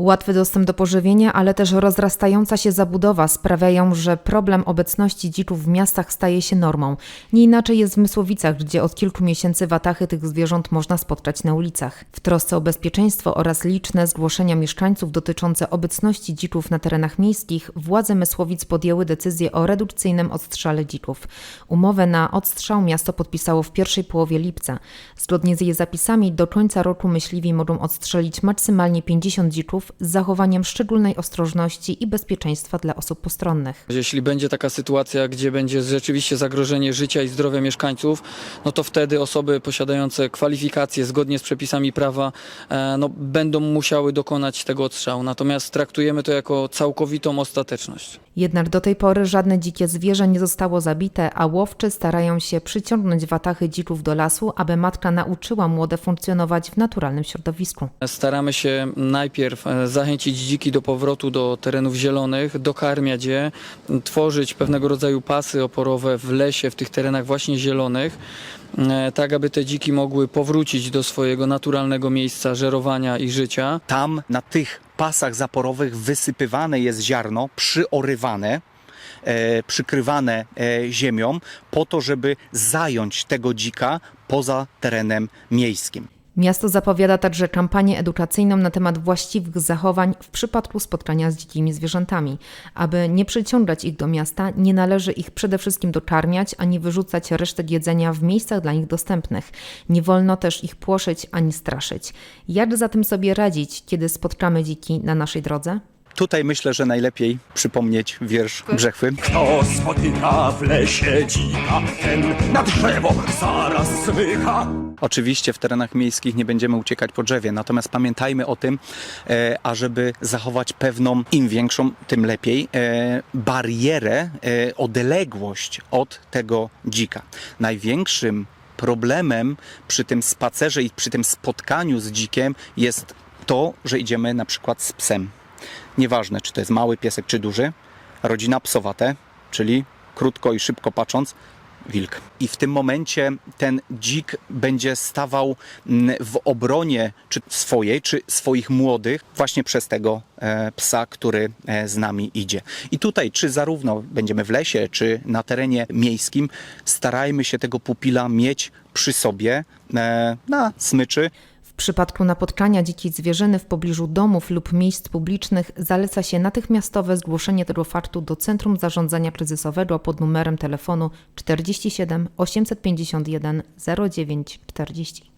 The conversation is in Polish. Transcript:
Łatwy dostęp do pożywienia, ale też rozrastająca się zabudowa sprawiają, że problem obecności dzików w miastach staje się normą. Nie inaczej jest w Mysłowicach, gdzie od kilku miesięcy watachy tych zwierząt można spotkać na ulicach. W trosce o bezpieczeństwo oraz liczne zgłoszenia mieszkańców dotyczące obecności dzików na terenach miejskich, władze Mysłowic podjęły decyzję o redukcyjnym odstrzale dzików. Umowę na odstrzał miasto podpisało w pierwszej połowie lipca. Zgodnie z jej zapisami do końca roku myśliwi mogą odstrzelić maksymalnie 50 dzików z zachowaniem szczególnej ostrożności i bezpieczeństwa dla osób postronnych. Jeśli będzie taka sytuacja, gdzie będzie rzeczywiście zagrożenie życia i zdrowia mieszkańców, no to wtedy osoby posiadające kwalifikacje zgodnie z przepisami prawa e, no, będą musiały dokonać tego odstrzału. Natomiast traktujemy to jako całkowitą ostateczność. Jednak do tej pory żadne dzikie zwierzę nie zostało zabite, a łowczy starają się przyciągnąć watachy dzików do lasu, aby matka nauczyła młode funkcjonować w naturalnym środowisku. Staramy się najpierw e, zachęcić dziki do powrotu do terenów zielonych, dokarmiać je, tworzyć pewnego rodzaju pasy oporowe w lesie, w tych terenach właśnie zielonych, e, tak aby te dziki mogły powrócić do swojego naturalnego miejsca żerowania i życia. Tam na tych pasach zaporowych wysypywane jest ziarno, przyorywane, e, przykrywane e, ziemią, po to, żeby zająć tego dzika poza terenem miejskim. Miasto zapowiada także kampanię edukacyjną na temat właściwych zachowań w przypadku spotkania z dzikimi zwierzętami. Aby nie przyciągać ich do miasta, nie należy ich przede wszystkim dokarmiać ani wyrzucać resztek jedzenia w miejscach dla nich dostępnych. Nie wolno też ich płoszyć ani straszyć. Jak zatem sobie radzić, kiedy spotkamy dziki na naszej drodze? Tutaj myślę, że najlepiej przypomnieć wiersz Brzechwy. Kto spotyka w lesie dzika, ten na drzewo zaraz zwycha. Oczywiście w terenach miejskich nie będziemy uciekać po drzewie, natomiast pamiętajmy o tym, e, ażeby zachować pewną, im większą, tym lepiej, e, barierę, e, odległość od tego dzika. Największym problemem przy tym spacerze i przy tym spotkaniu z dzikiem jest to, że idziemy na przykład z psem. Nieważne, czy to jest mały piesek, czy duży, rodzina psowate, czyli krótko i szybko patrząc, wilk. I w tym momencie ten dzik będzie stawał mm, w obronie czy swojej, czy swoich młodych właśnie przez tego e, psa, który e, z nami idzie. I tutaj, czy zarówno będziemy w lesie, czy na terenie miejskim, starajmy się tego pupila mieć przy sobie e, na smyczy, W przypadku napotkania dzikiej zwierzyny w pobliżu domów lub miejsc publicznych zaleca się natychmiastowe zgłoszenie tego faktu do Centrum Zarządzania Kryzysowego pod numerem telefonu 47 851 09 40.